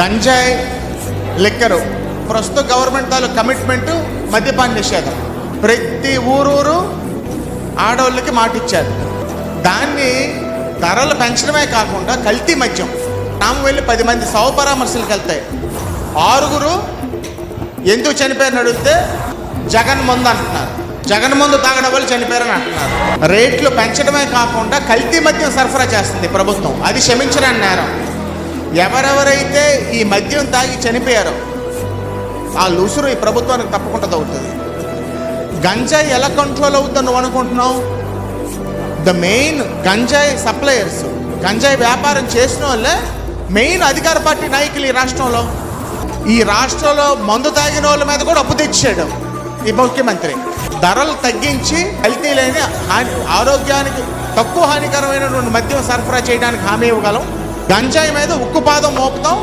గంజాయి లిక్కరు. ప్రస్తుత government తాలూ commitment మద్యపాన నిషేధం. ప్రతి ఊరూరు ఆడవాళ్ళకి మాటిచ్చారు దాన్ని ధరలు పెంచడమే కాకుండా కల్తీ మద్యం. తాము వెళ్ళి పది మంది సవ పరామర్శలకు వెళ్తాయి ఆరుగురు ఎందుకు చనిపోయారని అడిగితే జగన్ ముందు అంటున్నారు. జగన్ ముందు తాగడం వల్ల చనిపోయారని అంటున్నారు. రేట్లు పెంచడమే కాకుండా కల్తీ మద్యం సరఫరా చేస్తుంది ప్రభుత్వం. అది క్షమించడానికి నేరం. ఎవరెవరైతే ఈ మద్యం తాగి చనిపోయారో ఆ ఉసురు ఈ ప్రభుత్వానికి తప్పకుండా తగ్గుతుంది గంజాయి ఎలా కంట్రోల్ అవుతుంది నువ్వు అనుకుంటున్నావు? ద మెయిన్ గంజాయి సప్లయర్స్ గంజాయి వ్యాపారం చేసిన వాళ్ళే మెయిన్ అధికార పార్టీ నాయకులు ఈ రాష్ట్రంలో. ఈ రాష్ట్రంలో మందు తాగిన వాళ్ళ మీద కూడా అప్పు తెచ్చాడు ఈ ముఖ్యమంత్రి. ధరలు తగ్గించి హెల్తీ లేని హాని ఆరోగ్యానికి తక్కువ హానికరమైనటువంటి మద్యం సరఫరా చేయడానికి హామీ ఇవ్వగలం. గంజాయి మీద ఉక్కుపాదం మోపుతాం.